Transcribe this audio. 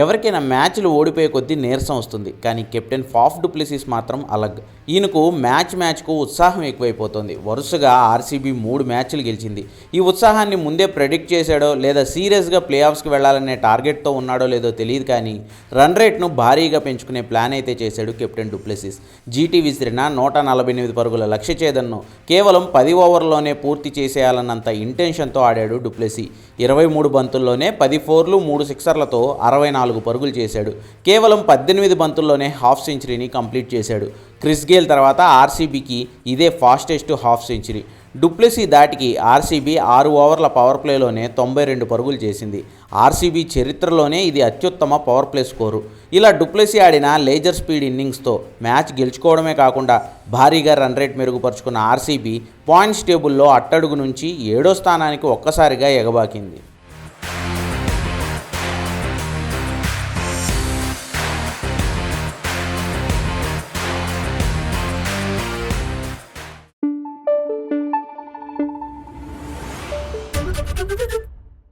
ఎవరికైనా మ్యాచ్లు ఓడిపోయే కొద్దీ నీరసం వస్తుంది. కానీ కెప్టెన్ ఫాఫ్ డుప్లెసిస్ మాత్రం అలగ్. ఈయనకు మ్యాచ్ మ్యాచ్కు ఉత్సాహం ఎక్కువైపోతుంది. వరుసగా ఆర్సీబీ మూడు మ్యాచ్లు గెలిచింది. ఈ ఉత్సాహాన్ని ముందే ప్రెడిక్ట్ చేశాడో లేదా సీరియస్గా ప్లే ఆఫ్స్కి వెళ్ళాలనే టార్గెట్తో ఉన్నాడో లేదో తెలియదు కానీ రన్ రేట్ను భారీగా పెంచుకునే ప్లాన్ అయితే చేశాడు కెప్టెన్ డూప్లెసిస్. జీటీ విసిరిన నూట నలభై ఎనిమిది పరుగుల లక్ష్య ఛేదన్ను కేవలం పది ఓవర్లోనే పూర్తి చేసేయాలన్నంత ఇంటెన్షన్తో ఆడాడు డూప్లెసీ. ఇరవై మూడు బంతుల్లోనే పది ఫోర్లు మూడు సిక్సర్లతో అరవై నాలుగు పరుగులు చేశాడు. కేవలం పద్దెనిమిది బంతుల్లోనే హాఫ్ సెంచరీని కంప్లీట్ చేశాడు. క్రిస్ గేల్ తర్వాత ఆర్సీబీకి ఇదే ఫాస్టెస్ట్ హాఫ్ సెంచరీ. డుప్లెసీ దాటికి ఆర్సీబీ ఆరు ఓవర్ల పవర్ ప్లేలోనే తొంభై రెండు పరుగులు చేసింది. ఆర్సీబీ చరిత్రలోనే ఇది అత్యుత్తమ పవర్ ప్లే స్కోరు. ఇలా డుప్లెసీ ఆడిన లేజర్ స్పీడ్ ఇన్నింగ్స్తో మ్యాచ్ గెలుచుకోవడమే కాకుండా భారీగా రన్ రేట్ మెరుగుపరుచుకున్న ఆర్సీబీ పాయింట్స్ టేబుల్లో అట్టడుగు నుంచి ఏడో స్థానానికి ఒక్కసారిగా ఎగబాకింది.